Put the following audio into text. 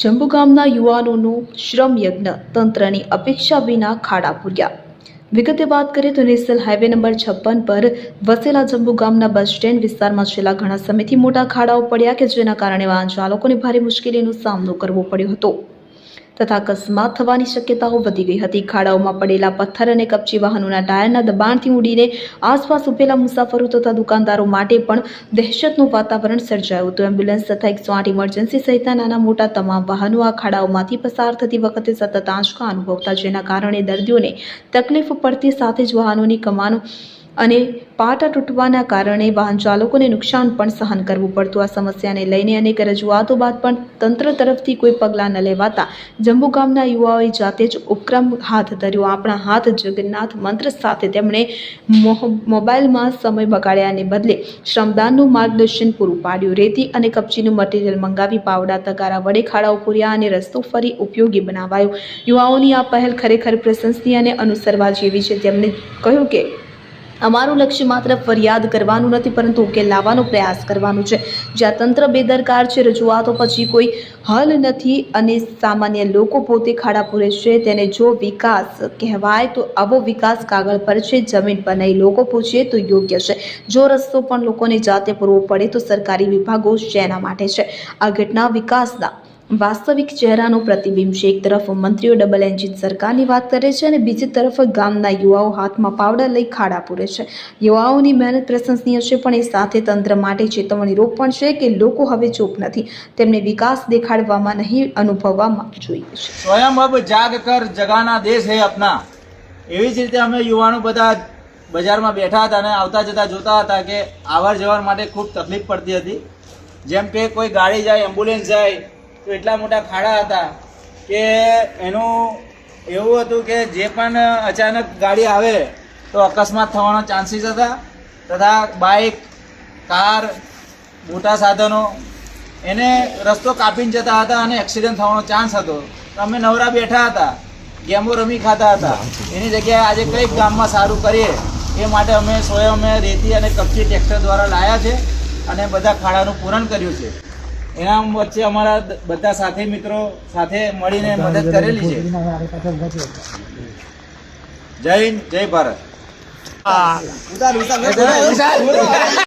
જંબુ ગામના યુવાનોનું શ્રમ યજ્ઞ તંત્રની અપેક્ષા વિના ખાડા પૂર્યા. વિગતે વાત કરીએ તો નેશનલ હાઈવે નંબર છપ્પન પર વસેલા જંબુ ગામના બસ સ્ટેન્ડ વિસ્તારમાં છેલ્લા ઘણા સમયથી મોટા ખાડાઓ પડ્યા કે જેના કારણે વાહન ચાલકોને ભારે મુશ્કેલીનો સામનો કરવો પડ્યો હતો. તથા અકસ્માત થવાની શક્યતાઓ વધી ગઈ હતી. ખાડાઓમાં પડેલા પથ્થર અને કપચી વાહનોના ટાયરના દબાણથી ઉડીને આસપાસ ઉભેલા મુસાફરો તથા દુકાનદારો માટે પણ દહેશતનું વાતાવરણ સર્જાયું હતું. એમ્બ્યુલન્સ તથા એકસો આઠ ઇમરજન્સી સહિતના નાના મોટા તમામ વાહનો આ ખાડાઓમાંથી પસાર થતી વખતે સતત આંચકા અનુભવતા, જેના કારણે દર્દીઓને તકલીફ પડતી સાથે જ વાહનોની કમાનો અને પાટા તૂટવાના કારણે વાહન ચાલકોને નુકસાન પણ સહન કરવું પડતું. આ સમસ્યાને લઈને અનેક રજૂઆતો બાદ પણ તંત્ર તરફથી કોઈ પગલાં ન લેવાતા જંબુ ગામના યુવાઓએ જાતે જ ઉપક્રમ હાથ ધર્યો. આપણા હાથ જગન્નાથ મંત્ર સાથે તેમણે મોબાઈલમાં સમય બગાડ્યાને બદલે શ્રમદાનનું માર્ગદર્શન પૂરું પાડ્યું. રેતી અને કપચીનું મટીરિયલ મંગાવી પાવડા, તગારા વડે ખાડાઓ પૂર્યા અને રસ્તો ફરી ઉપયોગી બનાવાયો. યુવાઓની આ પહેલ ખરેખર પ્રશંસનીય અને અનુસરવા જેવી છે. તેમણે કહ્યું કે અમારું લક્ષ્ય માત્ર ફરિયાદ કરવાનું નથી, પરંતુ ઉકેલ લાવવાનો પ્રયાસ કરવાનો છે. જ્યાં તંત્ર બેદરકાર છે, રજૂઆતો પછી કોઈ હલ નથી અને સામાન્ય લોકો પોતે ખાડા પૂરે છે, તેને જો વિકાસ કહેવાય તો આવો વિકાસ કાગળ પર છે, જમીન પર નહીં. લોકો પૂછે તો યોગ્ય છે. જો રસ્તો પણ લોકોને જાતે પૂરવો પડે તો સરકારી વિભાગો શેના માટે છે? આ ઘટના વિકાસના વાસ્તવિક ચહેરાનું પ્રતિબિંબ છે એક તરફ મંત્રીઓ ડબલ એન્જિન સરકારની વાત કરે છે અને બીજી તરફ ગામના યુવાઓ હાથમાં પાવડર લઈ ખાડા પૂરે છે. યુવાઓની મહેનત પ્રશંસનીય છે, પણ એ સાથે તંત્ર માટે ચેતવણી રોગ પણ છે કે લોકો હવે ચૂપ નથી. તેમને વિકાસ દેખાડવામાં નહીં, અનુભવવામાં જોઈએ છે. સ્વયં અબ જાગ કર જગાના દેશ હે અપના. એવી જ રીતે અમે યુવાનો બધા બજારમાં બેઠા હતા અને આવતા જતા જોતા હતા કે આવર જવર માટે ખૂબ તકલીફ પડતી હતી. જેમ કે કોઈ ગાડી જાય એમ્બ્યુલન્સ જાય તો એટલા મોટા ખાડા હતા કે એનું એવું હતું કે જે પણ અચાનક ગાડી આવે તો અકસ્માત થવાના ચાન્સીસ હતા તથા બાઇક કાર મોટા સાધનો, એને રસ્તો કાપીને જતા હતા અને એક્સિડન્ટ થવાનો ચાન્સ હતો. તો અમે નવરા બેઠા હતા, ગેમો રમી ખાતા હતા. એની જગ્યાએ આજે કંઈક ગામમાં સારું કરીએ એ માટે અમે સ્વયં અમે રેતી અને કપચી ટ્રેક્ટર દ્વારા લાયા છે અને બધા ખાડાનું પૂરણ કર્યું છે. એના વચ્ચે અમારા બધા સાથી મિત્રો સાથે મળીને મદદ કરેલી છે. જય હિન્દ જય ભારત.